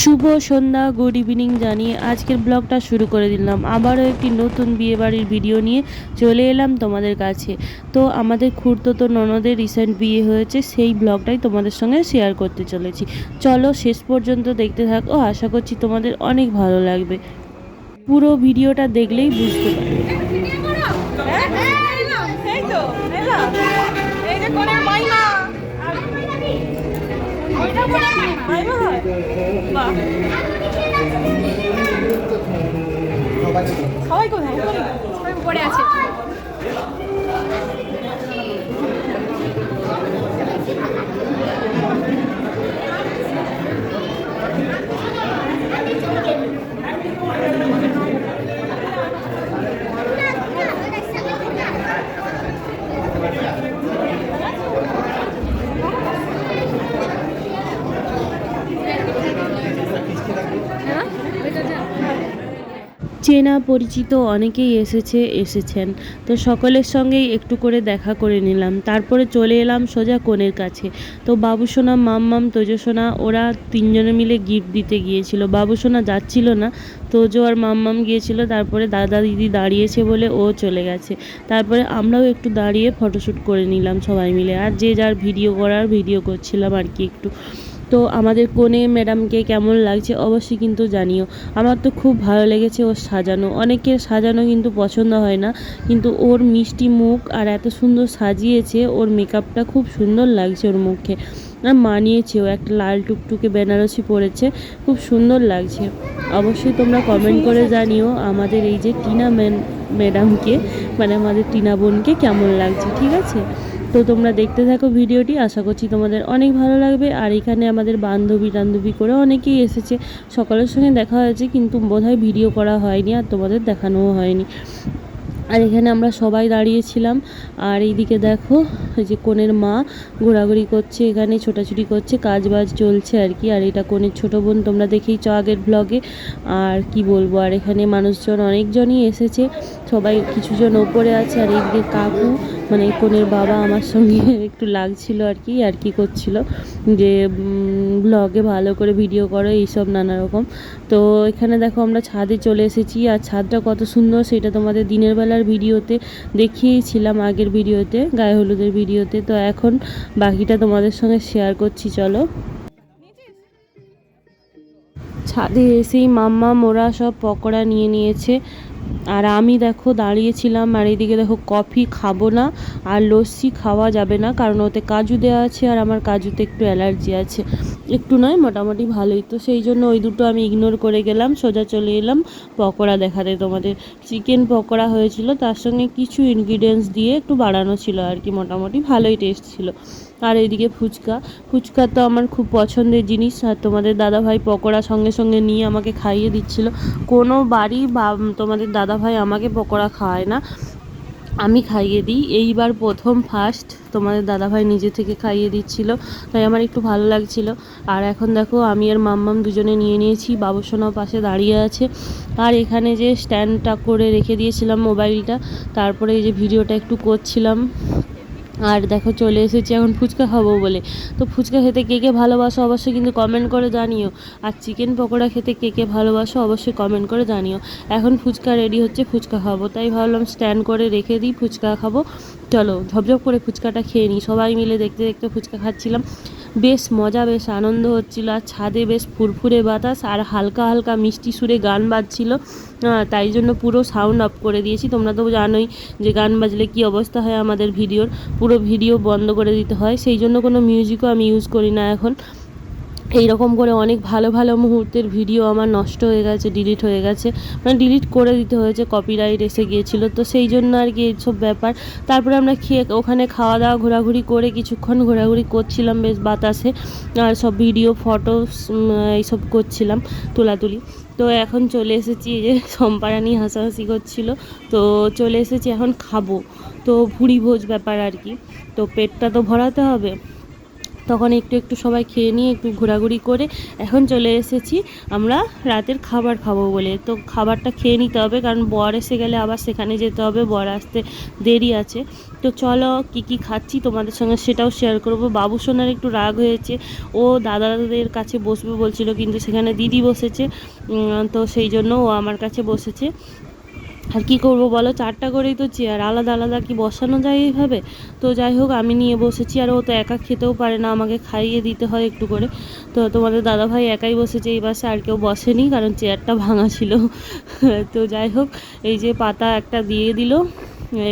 শুভ সন্ধ্যা good evening জানিয়ে আজকের ব্লগটা শুরু করে দিলাম। আবারও একটি নতুন বিয়েবাড়ির ভিডিও নিয়ে চলে এলাম তোমাদের কাছে। তো আমাদের খুঁড়তো ননদের রিসেন্ট বিয়ে হয়েছে সেই ব্লগটাই তোমাদের সঙ্গে শেয়ার করতে চলেছি। চলো শেষ পর্যন্ত দেখতে থাকো আশা করছি তোমাদের অনেক ভালো লাগবে। পুরো ভিডিওটা দেখলেই বুঝতে পারবে। তো এই যে সবাই কোথায়? সবাই উপরে আছে। চেনা পরিচিত অনেকেই এসেছে, এসেছেন। তো সকলের সঙ্গেই একটু করে দেখা করে নিলাম। তারপরে চলে এলাম সোজা কনের কাছে। তো বাবুসোনা, মাম্মাম তোজসোনা ওরা তিনজনে মিলে গিফট দিতে গিয়েছিল। বাবুসোনা যাচ্ছিল না, তোজো আর মাম্মাম গিয়েছিল। তারপরে দাদা দিদি দাঁড়িয়েছে বলে ও চলে গেছে। তারপরে আমরাও একটু দাঁড়িয়ে ফটোশ্যুট করে নিলাম সবাই মিলে। আর যে যার ভিডিও করার ভিডিও করছিলাম আর কি একটু। তো আমাদের কনে ম্যাডামকে কেমন লাগছে অবশ্যই কিন্তু জানিও। আমার তো খুব ভালো লেগেছে ওর সাজানো। অনেকের সাজানো কিন্তু পছন্দ হয় না, কিন্তু ওর মিষ্টি মুখ আর এত সুন্দর সাজিয়েছে, ওর মেকআপটা খুব সুন্দর লাগছে ওর মুখে। আর মানিয়েছেও, একটা লাল টুকটুকে বেনারসি পরেছে, খুব সুন্দর লাগছে। অবশ্যই তোমরা কমেন্ট করে জানিও আমাদের এই যে টিনা ম্যাডামকে মানে আমাদের টিনা বোনকে কেমন লাগছে, ঠিক আছে? তো তোমরা দেখতে থাকো ভিডিওটি, আশা করছি তোমাদের অনেক ভালো লাগবে। আর এখানে আমাদের বান্ধবী টান্ধবী করে অনেকেই এসেছে। সকলের সঙ্গে দেখা হয়েছে, কিন্তু বোধহয় ভিডিও করা হয়নি আর তোমাদের দেখানোও হয়নি। আর এখানে আমরা সবাই দাঁড়িয়েছিলাম। আর এইদিকে দেখো যে কনের মা ঘোরাঘুরি করছে, এখানে ছোটাছুটি করছে কাজ বাজ চলছে আর কি। আর এটা কনের ছোটো বোন, তোমরা দেখেইছ আগের ব্লগে আর কি বলব, আর এখানে মানুষজন অনেকজনই এসেছে। সবাই কিছুজন ওপরে আছে আর এইদিকে কাকু মানে কনের বাবা আমার সঙ্গে একটু লাগছিল আর কি আর কি করছিল যে ব্লগে ভালো করে ভিডিও করো, এইসব নানা রকম। তো এখানে দেখো আমরা ছাদে চলে এসেছি, আর ছাদটা কত সুন্দর সেটা তোমাদের দিনের বেলার ভিডিওতে দেখিয়েছিলাম, আগের ভিডিওতে, গায়ে হলুদের ভিডিওতে। তো এখন বাকিটা তোমাদের সঙ্গে শেয়ার করছি, চলো। ছাদে এসেই মাম্মা মোরা সব পকোড়া নিয়ে নিয়েছে আর আমি দেখো দাঁড়িয়েছিলাম আর এইদিকে দেখো কফি খাব না আর লস্যি খাওয়া যাবে না, কারণ ওতে কাজু দেওয়া আছে আর আমার কাজুতে একটু অ্যালার্জি আছে। একটু নয়, মোটামুটি ভালোই। তো সেই জন্য ওই দুটো আমি ইগনোর করে গেলাম, সোজা চলে এলাম পকোড়া দেখাতে। তোমাদের চিকেন পকোড়া হয়েছিল, তার সঙ্গে কিছু ইনগ্রিডিয়েন্টস দিয়ে একটু বাড়ানো ছিল আর কি, মোটামুটি ভালোই টেস্ট ছিল। আর এদিকে ফুচকা। ফুচকা তো আমার খুব পছন্দের জিনিস, আর তোমাদের দাদাভাই পকোড়া সঙ্গে সঙ্গে নিয়ে আমাকে খাইয়ে দিচ্ছিল। কোনো বাড়ি বা তোমাদের দাদাভাই আমাকে পকোড়া খাওয়ায় না। আমি খাইয়ে দিই। এইবার প্রথম ফার্স্ট তোমাদের দাদাভাই নিজে থেকে খাইয়ে দিচ্ছিল, তাই আমার একটু ভালো লাগছিল। আর এখন দেখো, আমি আর মাম্মাম দুজনে নিয়ে নিয়েছি। বাবুসোনাও পাশে দাঁড়িয়ে আছে। আর এখানে যে স্ট্যান্ডটা করে রেখে দিয়েছিলাম মোবাইলটা তারপরে এই যে ভিডিওটা একটু করছিলাম। আর দেখো চলে এসেছি এখন ফুচকা খাব বলে। তো ফুচকা খেতে কে কে ভালোবাসো অবশ্যই কিন্তু কমেন্ট করে জানিও। আর চিকেন পকোড়া খেতে কে কে ভালোবাসো অবশ্যই কমেন্ট করে জানিও। এখন ফুচকা রেডি হচ্ছে, ফুচকা খাব। তাই ভাবলাম স্ট্যান্ড করে রেখে দিই, ফুচকা খাব। চলো ঝপঝপ করে ফুচকাটা খেয়ে নিই। সবাই মিলে দেখতে দেখতে ফুচকা খাচ্ছিলাম। বেশ মজা, বেশ আনন্দ হচ্ছিল। আর ছাদে বেশ ফুরফুরে বাতাস আর হালকা হালকা মিষ্টি সুরে গান বাজছিল। তাই জন্য পুরো সাউন্ড অফ করে দিয়েছি। তোমরা তো জানোই যে গান বাজলে কি অবস্থা হয় আমাদের ভিডিওর। পুরো ভিডিও বন্ধ করে দিতে হয়। সেই জন্য কোনো মিউজিকও আমি ইউজ করি না এখন। এই রকম করে অনেক ভালো ভালো মুহূর্তের ভিডিও আমার নষ্ট হয়ে গেছে ডিলিট হয়ে গেছে। মানে ডিলিট করে দিতে হয়েছে কপিরাইট এসে গিয়েছিল। তো সেই জন্য আর কি এইসব ব্যাপার। তারপরে আমরা খেয়ে, ওখানে খাওয়া দাওয়া ঘোরাঘুরি করে কিছুক্ষণ ঘোরাঘুরি করছিলাম বেশ বাতাসে। আর সব ভিডিও ফটো এইসব করছিলাম তোলাতুলি। তো এখন চলে এসেছি যে সম্পারানি হাসাহাসি করছিল। তো চলে এসেছি এখন খাব। তো ভুড়ি ভোজ ব্যাপার আর কি। তো পেটটা তো ভরাতে হবে। তখন একটু একটু সবাই খেয়ে নিয়ে একটু ঘোরাঘুরি করে এখন চলে এসেছি আমরা রাতের খাবার খাব বলে। তো খাবারটা খেয়ে নিতে হবে কারণ বর এসে গেলে আবার সেখানে যেতে হবে, বর আসতে দেরি আছে। তো চলো কি কি খাচ্ছি তোমাদের সঙ্গে সেটাও শেয়ার করব। বাবু সোনার একটু রাগ হয়েছে, ও দাদাদের কাছে বসবে বলছিল কিন্তু সেখানে দিদি বসেছে তো সেই জন্য ও আমার কাছে বসেছে। আর কি করব বলো? চারটা করেই তো চেয়ার, আলাদা আলাদা কি বসানো যায় এইভাবে? তো যাই হোক, আমি নিয়ে বসেছি আর ও তো একা খেতেও পারে না, আমাকে খাইয়ে দিতে হয় একটু করে। তো তোমাদের দাদা ভাই একাই বসেছে এই বাসে আর কেউ বসেনি কারণ চেয়ারটা ভাঙা ছিল। তো যাই হোক, এই যে পাতা একটা দিয়ে দিল।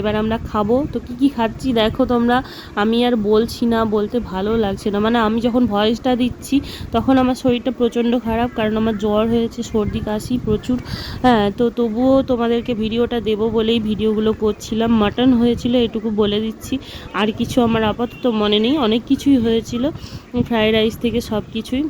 এবার আমরা খাব। তো কি কি খাচ্ছি দেখো তোমরা। আমি আর বলছি না, বলতে ভালো লাগছে না। মানে আমি যখন ভয়েসটা দিচ্ছি, তখন আমার শরীরটা প্রচণ্ড খারাপ, কারণ আমার জ্বর হয়েছে, সর্দি, কাশি প্রচুর। হ্যাঁ তো তবুও তোমাদেরকে ভিডিওটা দেবো বলেই ভিডিওগুলো করছিলাম। মাটন হয়েছিল, এটুকু বলে দিচ্ছি। আর কিছু আমার আপাতত মনে নেই। অনেক কিছুই হয়েছিল। ফ্রায়েড রাইস থেকে সব কিছুই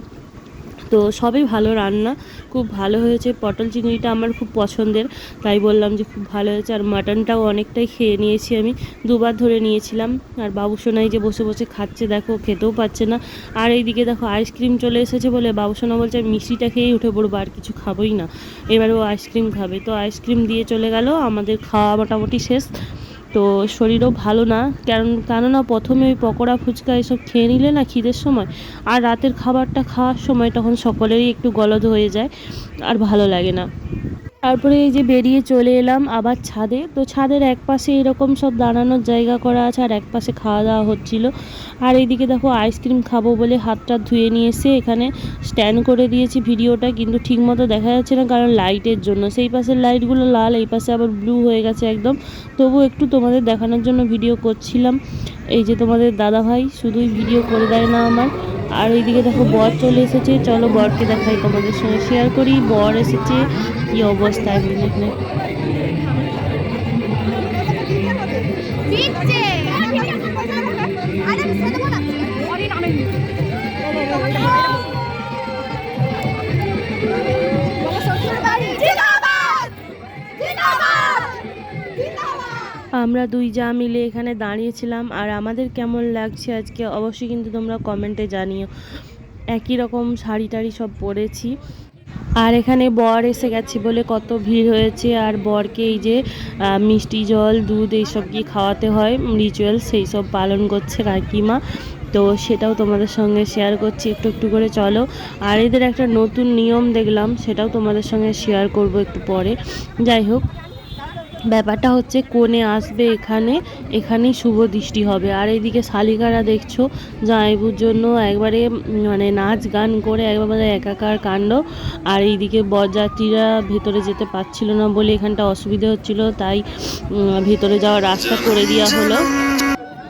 তো সবই ভালো রান্না। খুব ভালো হয়েছে। পটল চিংড়িটা আমার খুব পছন্দের। তাই বললাম যে খুব ভালো হয়েছে। আর মাটনটাও অনেকটাই খেয়ে নিয়েছি আমি। দুবার ধরে নিয়েছিলাম। আর বাবু সোনাই যে বসে বসে খাচ্ছে, দেখো, খেতেও পাচ্ছে না। আর এইদিকে দেখো, আইসক্রিম চলে এসেছে বলে বাবু সোনা বলছে, আমি মিষ্টিটা খেয়েই উঠে পড়ব, আর কিছু খাবোই না। এবার ও আইসক্রিম খাবে। তো আইসক্রিম দিয়ে চলে গেল। আমাদের খাওয়া মোটামুটি শেষ। তো শরীরও ভালো না। কারণ কেননা প্রথমে ওই পকোড়া, ফুচকা এসব খেয়ে নিলে না খিদের সময়। আর রাতের খাবারটা খাওয়ার সময় তখন সকলেরই একটু গলদ হয়ে যায়, আর ভালো লাগে না। তারপরে এই যে বেরিয়ে চলে এলাম আবার ছাদে। তো ছাদের এক পাশে এরকম সব দাঁড়ানোর জায়গা করা আছে আর এক পাশে খাওয়া দাওয়া হচ্ছিল। আর এইদিকে দেখো আইসক্রিম খাব বলে হাতটা ধুয়ে নিয়ে এসে এখানে স্ট্যান্ড করে দিয়েছি ভিডিওটা, কিন্তু ঠিকমতো দেখা যাচ্ছে না কারণ লাইটের জন্য। সেই পাশের লাইটগুলো লাল, এই পাশে আবার ব্লু হয়ে গেছে একদম। তবু একটু তোমাদের দেখানোর জন্য ভিডিও করছিলাম। এই যে তোমাদের দাদা ভাই শুধুই ভিডিও করে দেয় না আমার। আর ওইদিকে দেখো বর চলে এসেছে। চলো বরকে দেখাই, তোমাদের সঙ্গে শেয়ার করি। বর এসেছে। কি অবস্থা? এখন আমরা দুই যা মিলে এখানে দাঁড়িয়েছিলাম, আর আমাদের কেমন লাগছে আজকে অবশ্যই কিন্তু তোমরা কমেন্টে জানিও। একই রকম শাড়ি টাড়ি সব পরেছি। আর এখানে বর এসে গেছে বলে কত ভিড় হয়েছে, আর বরকে এই যে মিষ্টি জল, দুধ এইসব কি খাওয়াতে হয় রিচুয়াল সেই সব পালন করছে কাকিমা। তো সেটাও তোমাদের সঙ্গে শেয়ার করছি, একটু একটু করে চলো। আর এদের একটা নতুন নিয়ম দেখলাম, সেটাও তোমাদের সঙ্গে শেয়ার করব একটু পরে। যাই হোক। ব্যাপারটা হচ্ছে কোণে আসবে এখানে, এখানেই শুভ দৃষ্টি হবে। আর এইদিকে শালিকারা দেখছ, জামাইবুর জন্য একবারে মানে নাচ গান করে একবারে একাকার কাণ্ড। আর এইদিকে বরযাত্রীরা ভেতরে যেতে পারছিল না বলে এখানটা অসুবিধে হচ্ছিল, তাই ভেতরে যাওয়ার রাস্তা করে দেওয়া হলো।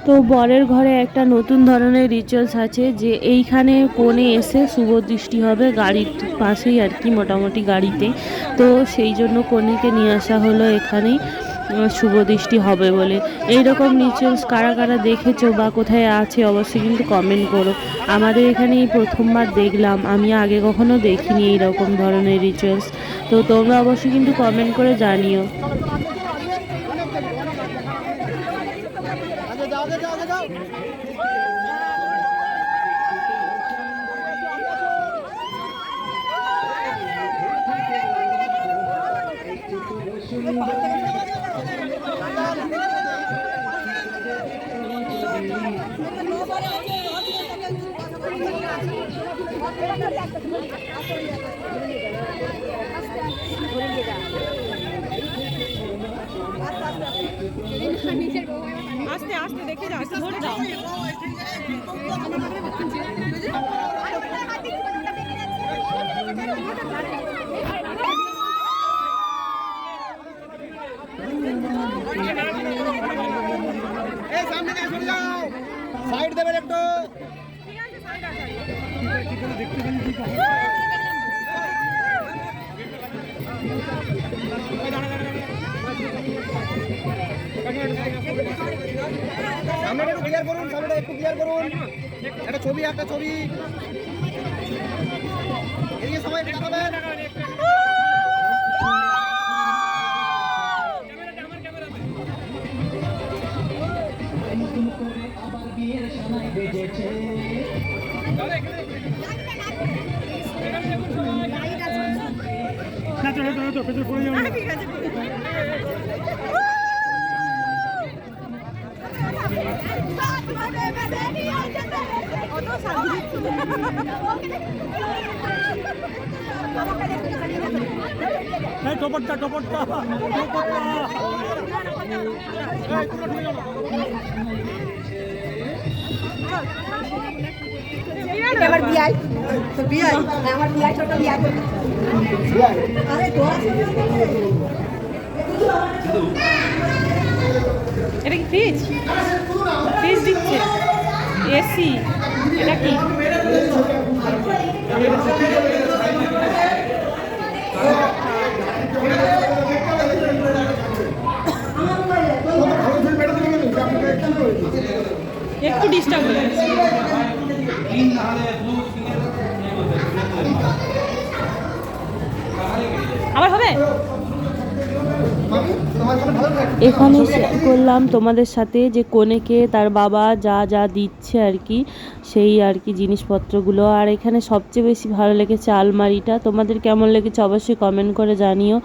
তো বরের ঘরে একটা নতুন ধরনের রিচুয়ালস আছে যে এইখানে কোণে এসে শুভ দৃষ্টি হবে গাড়ির পাশেই আর কি মোটামুটি গাড়িতে। তো সেই জন্য কনেকে নিয়ে আসা হলো এখানেই শুভ দৃষ্টি হবে বলে। এই রকম রিচুয়ালস কারা কারা দেখেছ বা কোথায় আছে অবশ্যই কিন্তু কমেন্ট করো। আমাদের এখানে প্রথমবার দেখলাম, আমি আগে কখনো দেখিনি এই রকম ধরনের রিচুয়ালস তো তোমরা অবশ্যই কিন্তু কমেন্ট করে জানিও। আস্তে আস্তে দেখে যাও ধরে দাও এই সামনে থেকে সরে যাও। সাইড দেবেন একটু। সামনেটা একটু ক্লিয়ার করুন, সামনেটা একটু ক্লিয়ার করুন। একটা ছবি একটা ছবি। এদিকে সবাই একটু অত শান্তি দিচ্ছি আমার বিয়াই। তো বিয়াই? আমার বিয়াই ছোট বিয়াই। আরে তোরা এটা কি ফ্রিজ? ফ্রিজ দিচ্ছে। এসি এটা কি? একটু ডিস্টার্ব হয়ে আবার হবে? এখানে শেয়ার করলাম তোমাদের সাথে যে কনেকে তার বাবা যা যা দিচ্ছে আর কি, সেই আর কি জিনিসপত্রগুলো। আর এখানে সবচেয়ে বেশি ভালো লেগেছে আলমারিটা। তোমাদের কেমন লেগেছে অবশ্যই কমেন্ট করে জানিও।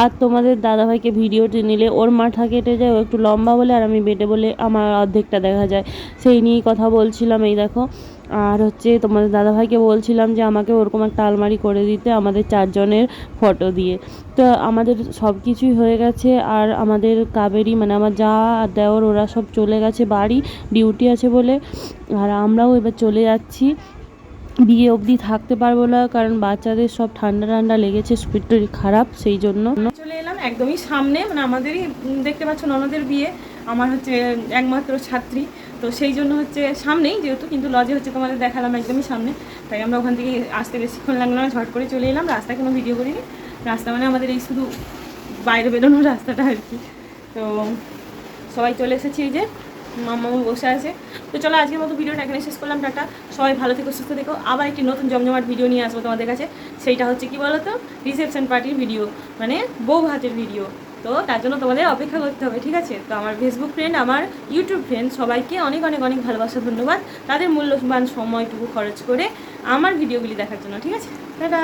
আর তোমাদের দাদাভাইকে ভিডিওটি নিলে ওর মাথা কেটে যায়, ও একটু লম্বা বলে আর আমি বেটে বলে আমার অর্ধেকটা দেখা যায়। সেই নিয়েই কথা বলছিলাম, এই দেখো। আর হচ্ছে তোমাদের দাদাভাইকে বলছিলাম যে আমাকে ওরকম একটা আলমারি করে দিতে আমাদের চারজনের ফটো দিয়ে। তো আমাদের সব কিছুই হয়ে গেছে আর আমাদের কাবেরি মানে আমার যা দেওর ওরা সব চলে গেছে বাড়ি, ডিউটি আছে বলে। আর আমরাও এবার চলে যাচ্ছি। বিয়ে অবধি থাকতে পারব না কারণ বাচ্চাদের সব ঠান্ডা ঠান্ডা লেগেছে, শরীর খারাপ, সেই জন্য। চলে এলাম একদমই সামনে মানে আমাদেরই দেখতে পাচ্ছ ননদের বিয়ে। আমার হচ্ছে একমাত্র ছাত্রী। তো সেই জন্য হচ্ছে সামনেই যেহেতু, কিন্তু লজে হচ্ছে তোমাদের দেখালাম একদমই সামনে। তাই আমরা ওখান থেকে আসতে বেশিক্ষণ লাগল না, ঝট করে চলে এলাম। রাস্তায় কোনো ভিডিও করিনি। রাস্তা মানে আমাদের এই শুধু বাইরে বেরোনোর রাস্তাটা আর কি। তো সবাই চলে এসেছি এই যে, মাম্মা বসে আছে। তো চলো আজকের মতো ভিডিওটা এখানে শেষ করলাম, টাটা। সবাই ভালো থেকো, সুস্থ থেকো। আবার একটি নতুন জমজমাট ভিডিও নিয়ে আসব তোমাদের কাছে। সেইটা হচ্ছে কি বলো তো রিসেপশন পার্টির ভিডিও মানে বউ ভাতের ভিডিও তো তার জন্য তোমাদের অপেক্ষা করতে হবে, ঠিক আছে? তো আমার ফেসবুক ফ্রেন্ড আমার ইউটিউব ফ্রেন্ড সবাইকে অনেক অনেক অনেক ভালোবাসা, ধন্যবাদ। তাদের মূল্যবান সময়টুকু খরচ করে আমার ভিডিওগুলি দেখার জন্য, ঠিক আছে? টাটা!